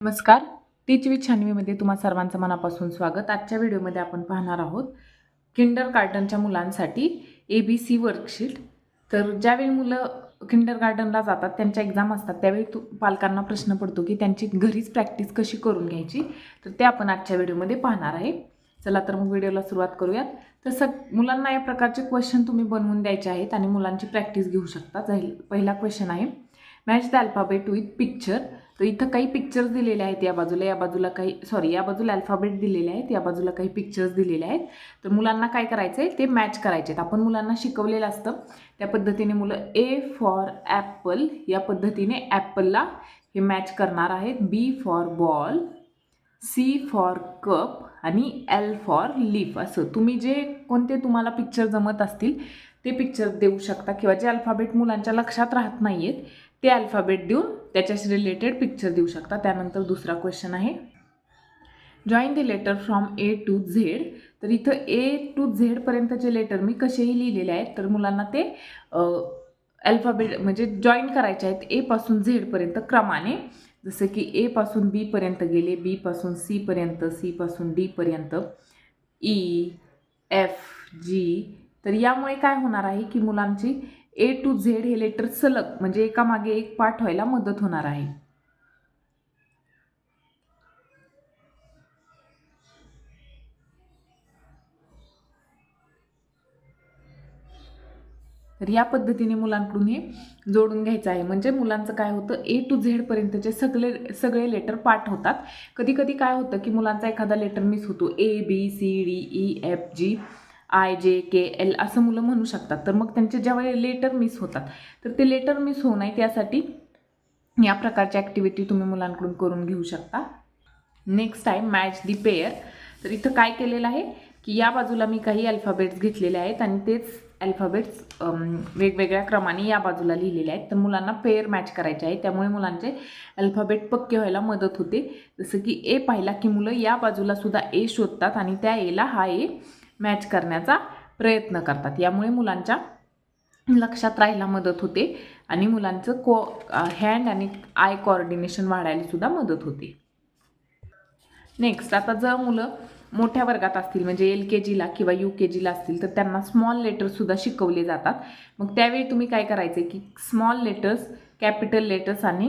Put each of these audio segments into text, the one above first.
नमस्कार. टीच विथ छानवीमध्ये तुम्हा सर्वांचं मनापासून स्वागत. आजच्या व्हिडिओमध्ये आपण पाहणार आहोत किंडर गार्डनच्या मुलांसाठी ए बी सी वर्कशीट तर ज्यावेळी मुलं किंडर गार्डनला जातात त्यांच्या एक्झाम असतात त्यावेळी तू पालकांना प्रश्न पडतो की त्यांची घरीच प्रॅक्टिस कशी करून घ्यायची? तर ते आपण आजच्या व्हिडिओमध्ये पाहणार आहे. चला तर मग व्हिडिओला सुरुवात करूयात. तर सग मुलांना या प्रकारचे क्वेश्चन तुम्ही बनवून द्यायचे आहेत आणि मुलांची प्रॅक्टिस घेऊ शकता. पहिला क्वेश्चन आहे. Match the alphabet with picture तर इथं काही पिक्चर्स दिलेले आहेत या बाजूला. या बाजूला काही सॉरी या बाजूला अल्फाबेट दिलेले आहेत. या बाजूला काही पिक्चर्स दिलेले आहेत. तर मुलांना काय करायचं आहे ते मॅच करायचे आहेत आपण मुलांना शिकवलेलं असतं. त्या पद्धतीने मुलं ए फॉर ॲपल या पद्धतीने ॲपलला हे मॅच करणार आहेत. B for ball C for cup आणि एल फॉर लीफ असं. तुम्ही जे कोणते तुम्हाला पिक्चर जमत असतील ते पिक्चर देऊ शकता. किंवा जे अल्फाबेट मुलांच्या लक्षात राहत नाही आहेत ते अल्फाबेट देऊन त्याच्याशी रिलेटेड पिक्चर देऊ शकता. त्यानंतर दुसरा क्वेश्चन आहे. Join the letter from A to Z तर इथं ए टू झेडपर्यंतचे लेटर मी कसेही लिहिलेले आहेत तर मुलांना ते अल्फाबेट म्हणजे जॉईन करायचे आहेत एपासून झेडपर्यंत क्रमाने. जसं की एपासून बीपर्यंत गेले बीपासून सीपर्यंत सीपासून डीपर्यंत ई e, एफ जी तर यामुळे काय होणार आहे की मुलांची ए टू झेड हे लेटर सलग म्हणजे एकामागे एक पाठ व्हायला मदत होणार आहे. तर या पद्धतीने मुलांकडून हे जोडून घ्यायचं आहे. म्हणजे मुलांचं काय होतं ए टू झेडपर्यंतचे सगळे सगळे लेटर पाठ होतात. कधी कधी काय होतं की मुलांचा एखादा लेटर मिस होतो. A B C D E F G I J K L असं मुलं म्हणू शकतात. तर मग त्यांचे जेव्हा लेटर मिस होतात तर ते लेटर मिस होऊ नये. त्यासाठी या प्रकारच्या ॲक्टिव्हिटी तुम्ही मुलांकडून करून घेऊ शकता. नेक्स्ट आहे मॅच दी पेअर तर इथं काय केलेलं आहे की या बाजूला मी काही अल्फाबेट्स घेतलेले आहेत आणि तेच अल्फाबेट्स वेगवेगळ्या क्रमाने या बाजूला लिहिलेले आहेत. तर मुलांना पेअर मॅच करायचे आहे. त्यामुळे मुलांचे अल्फाबेट पक्के व्हायला मदत होते. जसं की ए पाहिला की मुलं या बाजूला सुद्धा ए शोधतात आणि त्या एला हा ए मॅच करण्याचा प्रयत्न करतात. यामुळे मुलांच्या लक्षात राहायला मदत होते आणि मुलांचं को हँड आणि आय कोऑर्डिनेशन वाढायला सुद्धा मदत होते. नेक्स्ट आता जर मुलं मोठ्या वर्गात असतील म्हणजे एल के जीला किंवा यू के जीला असतील तर त्यांना स्मॉल लेटर्ससुद्धा शिकवले जातात. मग त्यावेळी तुम्ही काय करायचं की स्मॉल लेटर्स कॅपिटल लेटर्स आणि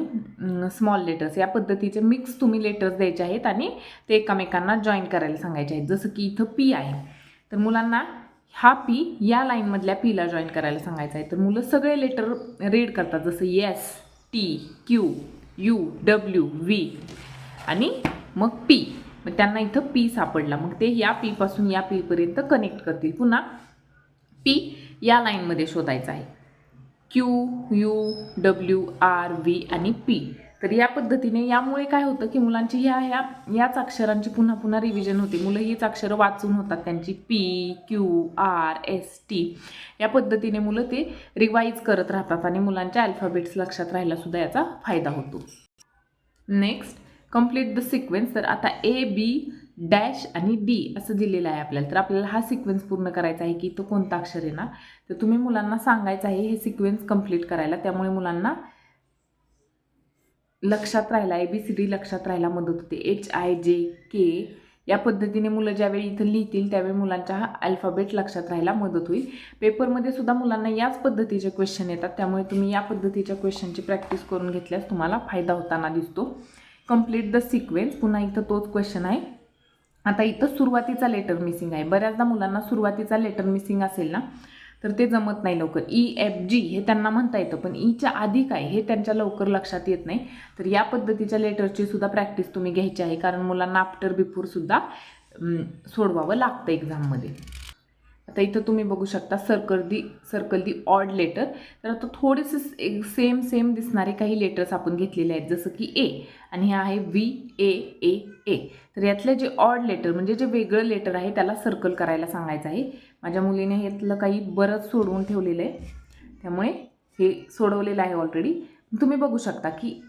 स्मॉल लेटर्स या पद्धतीचे मिक्स तुम्ही लेटर्स द्यायचे आहेत आणि ते एकमेकांना जॉईन करायला सांगायचे आहेत. जसं की इथं पी आहे. तर मुलांना हा पी या लाईनमधल्या पीला जॉईन करायला सांगायचं आहे. तर मुलं सगळे लेटर रीड करतात जसं S T Q U W V आणि मग पी मग त्यांना इथं पी सापडला. मग ते या पीपासून या पीपर्यंत कनेक्ट करतील. पुन्हा पी या लाईनमध्ये शोधायचं आहे. Q U W R V आणि पी तर या पद्धतीने यामुळे काय होतं की मुलांची ह्या ह्या याच अक्षरांची पुन्हा पुन्हा रिव्हिजन होते. मुलं हीच अक्षरं वाचून होतात. त्यांची P Q R S T या पद्धतीने मुलं ते रिवाईज करत राहतात आणि मुलांच्या अल्फाबेट्स लक्षात राहायला सुद्धा याचा फायदा होतो. नेक्स्ट कंप्लीट द सिक्वेन्स तर आता ए बी डॅश आणि डी असं दिलेलं आहे आपल्याला. तर आपल्याला हा सिक्वेन्स पूर्ण करायचा आहे की तो कोणता अक्षर आहे ना? तर तुम्ही मुलांना सांगायचं आहे हे सिक्वेन्स कंप्लीट करायला. त्यामुळे मुलांना लक्षात राहायला ए बी सी डी लक्षात राहायला मदत होते. एच आय जे के या पद्धतीने मुलं ज्यावेळी इथं लिहितील त्यावेळी मुलांच्या हा अल्फाबेट लक्षात राहायला मदत होईल. पेपरमध्ये सुद्धा मुलांना याच पद्धतीचे क्वेश्चन येतात. त्यामुळे तुम्ही या पद्धतीच्या क्वेश्चनची प्रॅक्टिस करून घेतल्यास तुम्हाला फायदा होताना दिसतो. कंप्लीट द सिक्वेन्स पुन्हा इथं तोच क्वेश्चन आहे. आता इथं सुरुवातीचा लेटर मिसिंग आहे. बऱ्याचदा मुलांना सुरुवातीचा लेटर मिसिंग असेल ना तर ते जमत नाही लवकर. ई एफ जी हे त्यांना म्हणता येतं पण e ईच्या आधी काय हे त्यांच्या लवकर लक्षात येत नाही. तर या पद्धतीच्या लेटरची सुद्धा प्रॅक्टिस तुम्ही घ्यायची आहे कारण मुलांना आफ्टर बिफोरसुद्धा सोडवावं लागतं एक्झाममध्ये आता इथं तुम्ही बघू शकता circle the circle the odd letter तर आता थोडेसे एक सेम सेम दिसणारे काही लेटर्स आपण घेतलेले आहेत जसं की ए आणि हे आहे व्ही ए ए ए तर यातलं जे ऑड लेटर म्हणजे जे वेगळं लेटर आहे त्याला सर्कल करायला सांगायचं आहे. माझ्या मुलीने यातलं काही बरंच सोडवून ठेवलेलं आहे. त्यामुळे हे सोडवलेलं आहे ऑलरेडी तुम्ही बघू शकता की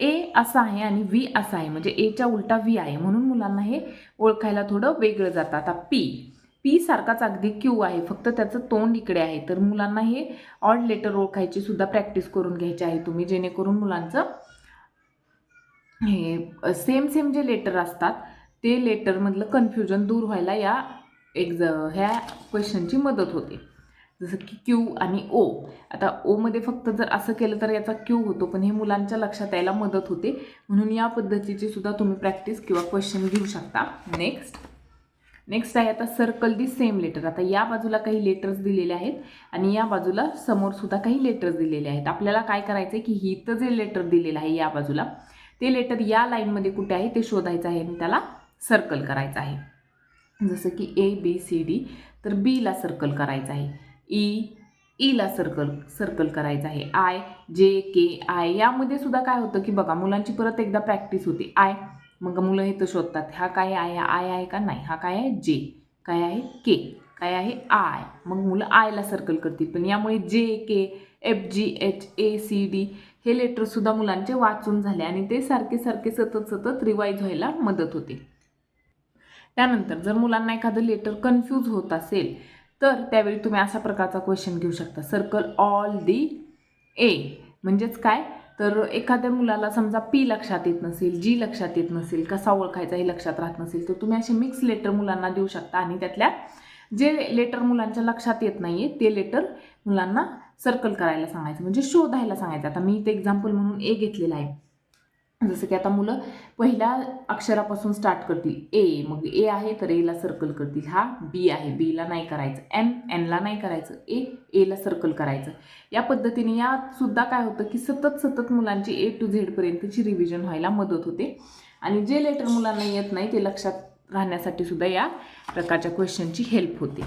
ए असं आहे आणि व्ही असं आहे. म्हणजे एच्या उलटा व्ही आहे. म्हणून मुलांना हे ओळखायला थोडं वेगळं जातं. आता पी पी सारखाच अगदी क्यू आहे. फक्त त्याचं तोंड इकडे आहे. तर मुलांना हे ऑड लेटर ओळखायची सुद्धा प्रॅक्टिस करून घ्यायची आहे तुम्ही जेणेकरून मुलांचं हे सेम सेम जे लेटर असतात ते लेटरमधलं कन्फ्युजन दूर व्हायला या एक्झ ह्या क्वेश्चनची मदत होते. जसं की क्यू आणि ओ. आता ओमध्ये फक्त जर असं केलं तर याचा क्यू होतो पण हे मुलांच्या लक्षात यायला मदत होते. म्हणून या पद्धतीची सुद्धा तुम्ही प्रॅक्टिस किंवा क्वेश्चन घेऊ शकता. नेक्स्ट नेक्स्ट आहे आता सर्कल दी सेम लेटर आता या बाजूला काही लेटर्स दिलेले आहेत आणि या बाजूला समोरसुद्धा काही लेटर्स दिलेले आहेत. आपल्याला काय करायचं आहे की ही इथं जे लेटर दिलेलं आहे या बाजूला ते लेटर या लाईनमध्ये कुठे आहे ते शोधायचं आहे आणि त्याला सर्कल करायचं आहे. जसं की ए बी सी डी तर बीला सर्कल करायचं आहे. ई ईला सर्कल सर्कल करायचं आहे. आय जे के आय यामध्ये सुद्धा काय होतं की बघा मुलांची परत एकदा प्रॅक्टिस होते. आय मग मुलं हे तर शोधतात हा काय आहे आय आहे का नाही? हा काय आहे? जे. काय आहे? के. काय आहे? आय. मग मुलं आयला सर्कल करतील. पण यामुळे J K F G H A C D हे लेटरसुद्धा मुलांचे वाचून झाले आणि ते सारखे सारखे सतत सतत रिवाईज व्हायला मदत होते. त्यानंतर जर मुलांना एखादं लेटर कन्फ्यूज होत असेल तर त्यावेळी तुम्ही अशा प्रकारचा क्वेश्चन घेऊ शकता. सर्कल ऑल दी ए म्हणजेच काय? तर एखाद्या मुलाला समजा पी लक्षात येत नसेल जी लक्षात येत नसेल कसा ओळखायचा हे लक्षात राहत नसेल तर तुम्ही असे मिक्स लेटर मुलांना देऊ शकता आणि त्यातल्या जे लेटर मुलांच्या लक्षात येत नाही आहे ते लेटर मुलांना सर्कल करायला सांगायचं म्हणजे शोधायला सांगायचं. आता मी इथे एक्झाम्पल म्हणून ए घेतलेला आहे. जसं की आता मुलं पहिल्या अक्षरापासून स्टार्ट करतील. ए मग ए आहे तर एला सर्कल करतील. हा बी आहे. बीला नाही करायचं. एन एनला नाही करायचं. ए एला सर्कल करायचं. या पद्धतीने यासुद्धा काय होतं की सतत सतत मुलांची ए टू झेडपर्यंतची रिव्हिजन व्हायला मदत होते. आणि जे लेटर मुलांना येत नाही ते लक्षात राहण्यासाठी सुद्धा या प्रकारच्या क्वेश्चनची हेल्प होते.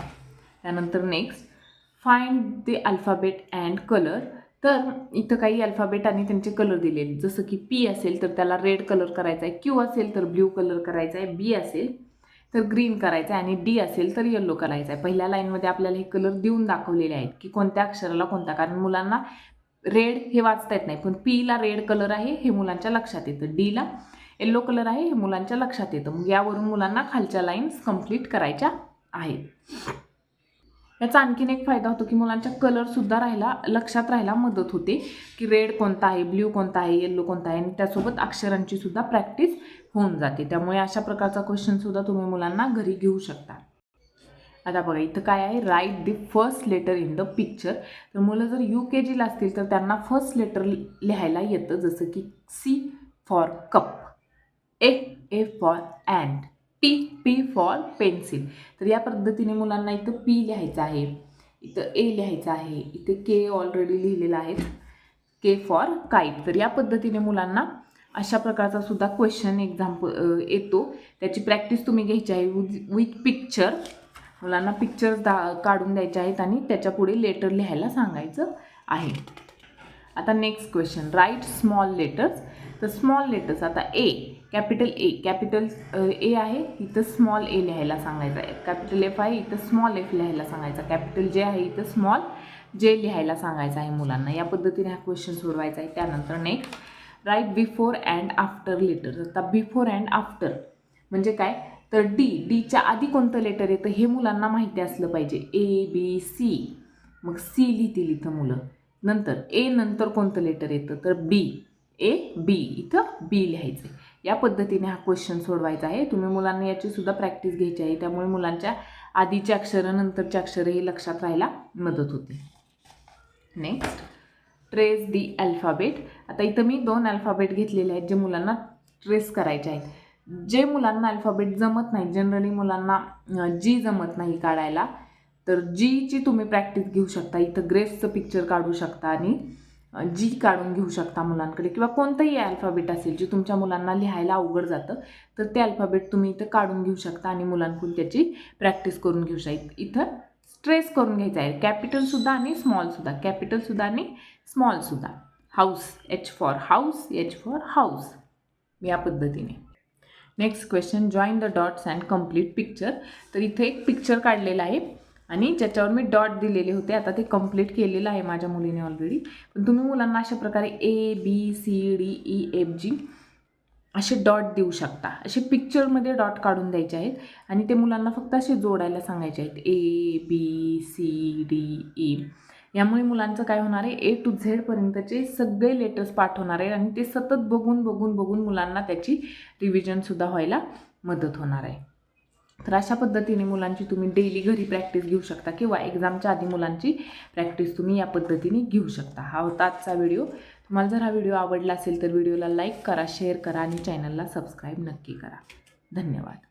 त्यानंतर next find the alphabet and colour तर इथं काही अल्फाबेट आणि त्यांचे कलर दिलेले जसं की पी असेल तर त्याला रेड कलर करायचा आहे. क्यू असेल तर ब्ल्यू कलर करायचा आहे. बी असेल तर ग्रीन करायचं आहे. आणि डी असेल तर येल्लो करायचा आहे. पहिल्या लाईनमध्ये आपल्याला हे कलर देऊन दाखवलेले आहेत की कोणत्या अक्षराला कोणता. कारण मुलांना रेड हे वाचता येत नाही. पण पीला रेड कलर आहे हे मुलांच्या लक्षात येतं. डीला येल्लो कलर आहे हे मुलांच्या लक्षात येतं. मग यावरून मुलांना खालच्या लाईन्स कंप्लीट करायच्या आहेत. याचा आणखीन एक फायदा होतो की मुलांच्या कलरसुद्धा राहायला लक्षात राहायला मदत होते. की रेड कोणता आहे ब्ल्यू कोणता आहे येल्लो कोणता आहे आणि त्यासोबत अक्षरांची सुद्धा प्रॅक्टिस होऊन जाते. त्यामुळे अशा प्रकारचा क्वेश्चनसुद्धा तुम्ही मुलांना घरी घेऊ शकता. आता बघा इथं काय आहे? Write the first letter in the picture तर मुलं जर यू के जीला असतील तर त्यांना फर्स्ट लेटर लिहायला येतं. जसं की C for cup A A for and P P for pencil तर या पद्धतीने मुलांना इथं पी लिहायचं आहे. इथं ए लिहायचं आहे. इथे के ऑलरेडी लिहिलेलं आहे. के फॉर काईट तर या पद्धतीने मुलांना अशा प्रकारचा सुद्धा क्वेश्चन एक्झाम्पल येतो. त्याची प्रॅक्टिस तुम्ही घ्यायची आहे विथ पिक्चर मुलांना पिक्चर्स दा काढून द्यायचे आहेत आणि त्याच्या पुढे लेटर लिहायला सांगायचं आहे. आता next question right small letters तर स्मॉल लेटर्स आता ए कॅपिटल ए कॅपिटल ए आहे इथं स्मॉल ए लिहायला सांगायचं आहे. कॅपिटल एफ आहे इथं स्मॉल एफ लिहायला सांगायचं कॅपिटल जे आहे इथं स्मॉल जे लिहायला सांगायचं आहे मुलांना. या पद्धतीने हा क्वेश्चन सोडवायचा आहे. त्यानंतर next right before and after letter आता बिफोर अँड आफ्टर म्हणजे काय? तर डी डीच्या आधी कोणतं लेटर येतं हे मुलांना माहिती असलं पाहिजे. ए बी सी मग सी लिहितील इथं मुलं. नंतर ए नंतर कोणतं लेटर येतं? तर बी ए बी इथं बी लिहायचं या पद्धतीने हा क्वेश्चन सोडवायचा आहे. तुम्ही मुलांना याची सुद्धा प्रॅक्टिस घ्यायची आहे. त्यामुळे मुलांच्या आधीचे अक्षरं नंतरचे अक्षरं हे लक्षात राहायला मदत होते. नेक्स्ट ट्रेस दी अल्फाबेट आता इथं मी दोन अल्फाबेट घेतलेले आहेत जे मुलांना ट्रेस करायचे आहेत. जे मुलांना अल्फाबेट जमत नाही जनरली मुलांना जी जमत नाही काढायला तर जीची तुम्ही प्रॅक्टिस घेऊ शकता. इथं ग्रेसचं पिक्चर काढू शकता आणि जी काढून घेऊ शकता मुलांकडे किंवा कोणतंही अल्फाबेट असेल जे तुमच्या मुलांना लिहायला अवघड जातं तर ते अल्फाबेट तुम्ही इथं काढून घेऊ शकता आणि मुलांकडून त्याची प्रॅक्टिस करून घेऊ शकता इथं स्ट्रेस करून घ्यायचा आहे. कॅपिटलसुद्धा आणि स्मॉलसुद्धा कॅपिटलसुद्धा आणि स्मॉलसुद्धा house H for house H for house या पद्धतीने. Next question join the dots and complete picture तर इथे एक पिक्चर काढलेलं आहे. आणि ज्याच्यावर मी डॉट दिलेले होते आता ते कंप्लीट केलेलं आहे माझ्या मुलीने ऑलरेडी पण तुम्ही मुलांना अशा प्रकारे A B C D E F G असे डॉट देऊ शकता. असे पिक्चरमध्ये डॉट काढून द्यायचे आहेत आणि ते मुलांना फक्त असे जोडायला सांगायचे आहेत. A B C D E यामुळे मुलांचं काय होणार आहे? ए टू झेडपर्यंतचे सगळे लेटर्स पाठ होणार आहे आणि ते सतत बघून बघून बघून मुलांना त्याची रिव्हिजनसुद्धा व्हायला मदत होणार आहे. तर अशा पद्धतीने मुलांची तुम्ही डेली घरी प्रॅक्टिस घेऊ शकता किंवा एक्झामच्या आधी मुलांची प्रॅक्टिस तुम्ही या पद्धतीने घेऊ शकता. हा होता आजचा व्हिडिओ तुम्हाला जर हा व्हिडिओ आवडला असेल तर व्हिडिओला लाईक करा शेअर करा आणि चॅनलला सबस्क्राईब नक्की करा. धन्यवाद.